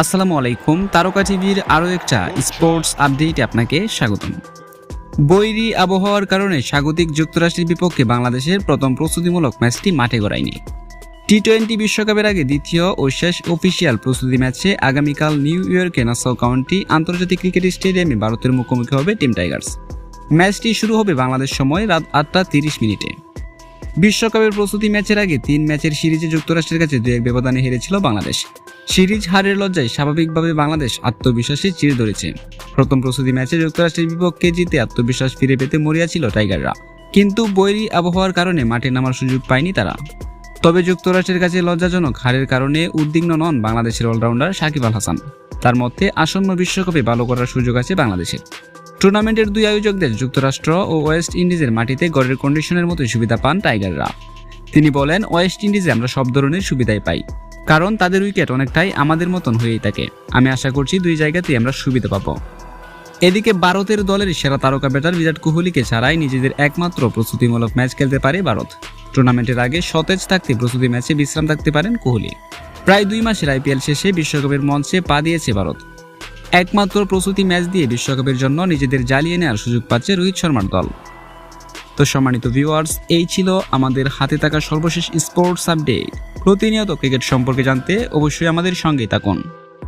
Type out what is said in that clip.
আসসালামু আলাইকুম, তারকা টিভির আরও একটা স্পোর্টস আপডেটে আপনাকে স্বাগতম। বৈরী আবহাওয়ার কারণে স্বাগতিক যুক্তরাষ্ট্রের বিপক্ষে বাংলাদেশের প্রথম প্রস্তুতিমূলক ম্যাচটি মাঠে গড়ায়নি। টি টোয়েন্টি বিশ্বকাপের আগে দ্বিতীয় ও শেষ অফিসিয়াল প্রস্তুতি ম্যাচে আগামীকাল নিউ ইয়র্কে নাসাউ কাউন্টি আন্তর্জাতিক ক্রিকেট স্টেডিয়ামে ভারতের মুখোমুখি হবে টিম টাইগার্স। ম্যাচটি শুরু হবে বাংলাদেশ সময় রাত আটটা তিরিশ মিনিটে। বিশ্বকাপের প্রস্তুতি ম্যাচের আগে তিন ম্যাচের সিরিজে যুক্তরাষ্ট্রের কাছে দু এক ব্যবধানে হেরেছিল বাংলাদেশ। সিরিজ হারের লজ্জায় স্বাভাবিকভাবে বাংলাদেশ আত্মবিশ্বাসে চির ধরেছে। প্রথম প্রস্তুতি ম্যাচে যুক্তরাষ্ট্রের বিপক্ষে জিতে আত্মবিশ্বাস ফিরে পেতে মরিয়া ছিল টাইগাররা। কিন্তু বৈরী আবহাওয়ার কারণে মাঠে নামার সুযোগ পায়নি তারা। তবে যুক্তরাষ্ট্রের কাছে লজ্জাজনক হারের কারণে উদ্বিগ্ন নন বাংলাদেশের অলরাউন্ডার সাকিব আল হাসান। তার মধ্যে আসন্ন বিশ্বকাপে ভালো করার সুযোগ আছে বাংলাদেশের। টুর্নামেন্টের দুই আয়োজকদের যুক্তরাষ্ট্র ও ওয়েস্ট ইন্ডিজের মাটিতে গড়ের কন্ডিশনের মতো সুবিধা পান টাইগাররা। তিনি বলেন, ওয়েস্ট ইন্ডিজে আমরা সব ধরনের সুবিধাই পাই, কারণ তাদের উইকেট অনেকটাই আমাদের মতন হয়েই থাকে। আমি আশা করছি দুই জায়গাতেই আমরা সুবিধা পাবো। এদিকে ভারতের দলের সেরা তারকা ব্যাটার বিরাট কোহলিকে ছাড়াই নিজেদের একমাত্র প্রস্তুতিমূলক ম্যাচ খেলতে পারে ভারত। টুর্নামেন্টের আগে সতেজ থাকতে প্রস্তুতি ম্যাচে বিশ্রাম থাকতে পারেন কোহলি। প্রায় দুই মাসের আইপিএল শেষে বিশ্বকাপের মঞ্চে পা দিয়েছে ভারত। একমাত্র প্রস্তুতি ম্যাচ দিয়ে বিশ্বকাপের জন্য নিজেদের জ্বালিয়ে নেওয়ার সুযোগ পাচ্ছে রোহিত শর্মার দল। তো সম্মানিত ভিউয়ার্স এই ছিল আমাদের হাতে থাকা সর্বশেষ স্পোর্টস আপডেট প্রতিনিয়ত ক্রিকেট সম্পর্কে জানতে অবশ্যই আমাদের সঙ্গেই থাকুন।